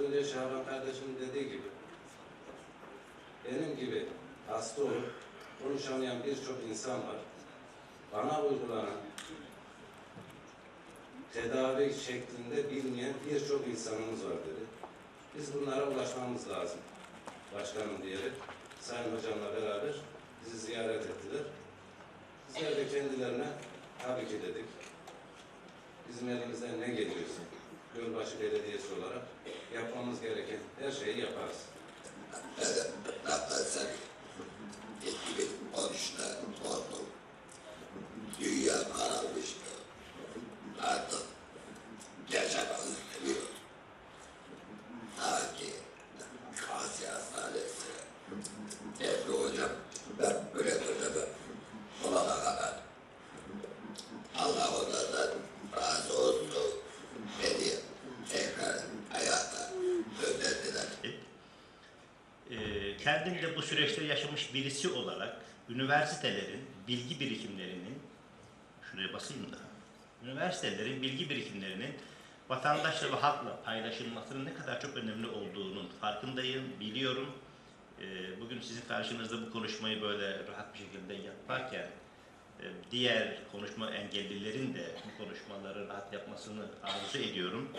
önce Şaban kardeşim dediği gibi benim gibi hasta olup konuşamayan birçok insan var. Bana uygulanan tedavi şeklinde bilmeyen birçok insanımız var dedi. Biz bunlara ulaşmamız lazım. Başkanım diyerek Sayın Hocam'la beraber bizi ziyaret ettiler. Bizler de kendilerine tabii ki dedik. Bizim elimizden ne geliyorsa Gölbaşı Belediyesi olarak yapmamız gereken her şeyi yaparız. Kendim de bu süreçte yaşamış birisi olarak üniversitelerin bilgi birikimlerinin şuraya basayım da üniversitelerin bilgi birikimlerinin vatandaşla ve halkla paylaşılmasının ne kadar çok önemli olduğunun farkındayım, biliyorum. Ee, bugün sizin karşınızda bu konuşmayı böyle rahat bir şekilde yaparken e, diğer konuşma engellilerin de bu konuşmaları rahat yapmasını arzu ediyorum.